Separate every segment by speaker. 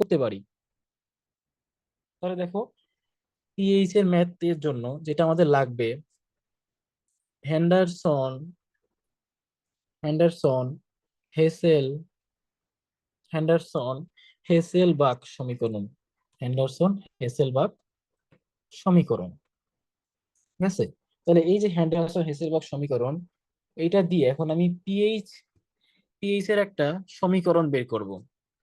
Speaker 1: করতে পারি। তাহলে দেখো পিএইচ এর ম্যাথ এর জন্য যেটা আমাদের লাগবে হ্যান্ডারসন হ্যান্ডারসন হেসেল হ্যান্ডারসন হেসেল বাক সমীকরণ হ্যান্ডারসন হেসেলবাক সমীকরণ। ঠিক আছে? তাহলে এই যে হ্যান্ডারসন হেসেল বাক সমীকরণ, এইটা দিয়ে এখন আমি পিএইচ পিএইচ এর একটা সমীকরণ বের করব।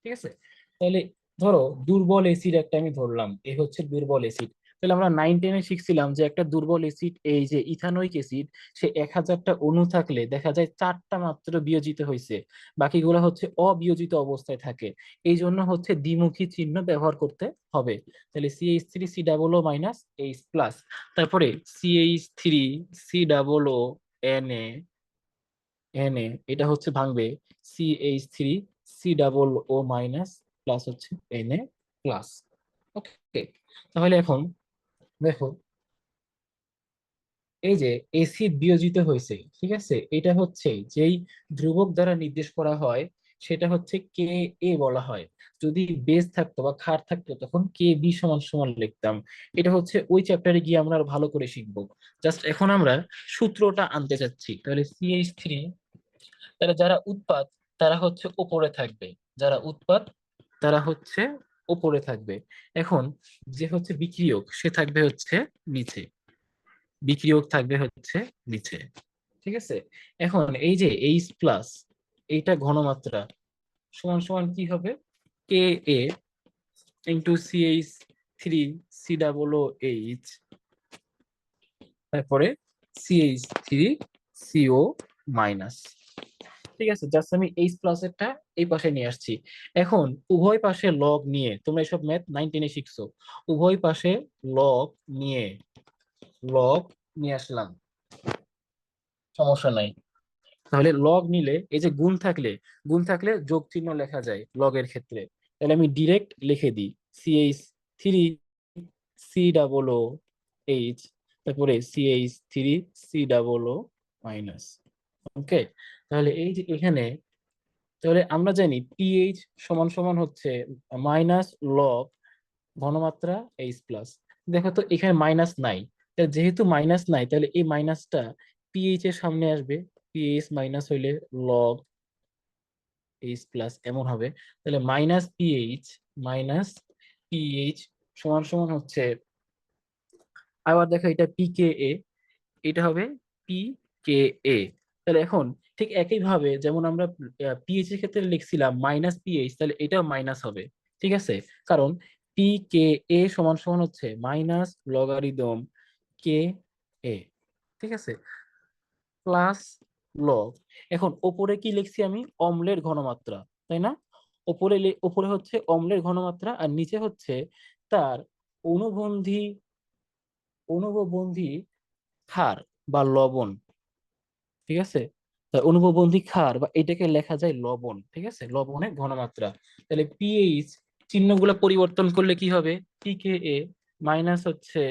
Speaker 1: ঠিক আছে? তাহলে ধরো দুর্বল এসিড একটা আমি ধরলাম এই হচ্ছে দুর্বল এসিড তাহলে আমরা নাইন টেনে শিখছিলাম যে একটা দুর্বল এসিড এই যে ইথানোইক এসিড সে এক হাজারটা অণু থাকলে দেখা যায় চারটা মাত্র বিয়োজিত হয়েছে বাকিগুলো হচ্ছে অবিয়োজিত অবস্থায় থাকে। এই জন্য হচ্ছে দ্বিমুখী চিহ্ন ব্যবহার করতে হবে। তাহলে CH three C double O minus H plus তারপরে CH three C double O N A N A এটা হচ্ছে ভাঙবে। CH three C double O minus plus হচ্ছে এন এ প্লাস ওকে তাহলে এখন দেখো, এই যে এসিড বিয়োজিত হয়েছে, ঠিক আছে? এটা হচ্ছে যেই ধ্রুবক দ্বারা নির্দেশ করা হয়, সেটা হচ্ছে কে এ বলা হয়। যদি বেস থাকতো বা ক্ষার থাকতো, তখন কে বি সমান সমান লিখতাম। এটা হচ্ছে ওই চ্যাপ্টারে গিয়ে আমরা আরও ভালো করে শিখব। জাস্ট এখন আমরা সূত্রটা আনতে চাচ্ছি। তাহলে সিএইচ থ্রি তাহলে যারা উৎপাদ তারা হচ্ছে ওপরে থাকবে। যারা উৎপাদ তারা হচ্ছে ওপরে থাকবে। এখন যে হচ্ছে বিক্রিয়ক, সে থাকবে হচ্ছে নিচে। বিক্রিয়ক থাকবে হচ্ছে নিচে। ঠিক আছে? এখন এই যে এইচ প্লাস এইটা ঘনমাত্রা, সমান সমান কি হবে? K A into C H three C double O H তারপরে C H three CO minus ঠিক আছে জাস্ট আমি এইচ প্লাস এরটা এই পাশে নিয়ে আসছি। এখন উভয় পাশে লগ নিয়ে, তোমরা এসব ম্যাথ নাইন টেনে শিখছো, উভয় পাশে লগ নিয়ে লগ নিয়ে আসলাম। সমস্যা নাই। তাহলে লগ নিলে, এই যে গুণ থাকলে গুণ থাকলে যোগ চিহ্ন লেখা যায় লগের ক্ষেত্রে। তাহলে আমি ডিরেক্ট লিখে দিই CH three C double O H তারপরে CH three C double O minus okay তাহলে এই যে এখানে, তাহলে আমরা জানি পিএইচ সমান সমান হচ্ছে মাইনাস লগ ঘনমাত্রা এইচ প্লাস দেখো তো এখানে মাইনাস নাই। যেহেতু মাইনাস নাই, তাহলে এই মাইনাসটা পিএইচ এর সামনে আসবে। পিএইচ মাইনাস হইলে লগ এইচ প্লাস এমন হবে। তাহলে মাইনাস পিএইচ মাইনাস পিএইচ সমান সমান হচ্ছে, আবার দেখো এটা পি কে এ এটা হবে পি কে এ তাহলে এখন ঠিক একইভাবে যেমন আমরা পিএইচ এর ক্ষেত্রে লিখছিলাম মাইনাস পিএইচ তাহলে এটাও মাইনাস হবে, ঠিক আছে? কারণ পি কে এ সমান সমান হচ্ছে মাইনাস লগারিদম কে এ ঠিক আছে? প্লাস লগ এখন ওপরে কি লিখছি আমি? অম্লের ঘনমাত্রা, তাই না? ওপরে ওপরে হচ্ছে অম্লের ঘনমাত্রা আর নিচে হচ্ছে তার অনুবন্ধী অনুবন্ধী ক্ষার বা লবণ ঠিক আছে? অনুপবন্ধী ক্ষার বা এটাকে লেখা যায় লবণ, ঠিক আছে? লবণের ঘনমাত্রা। তাহলে পিএইচ চিহ্নগুলো পরিবর্তন করলে কি হবে? পিকে এ মাইনাস হচ্ছে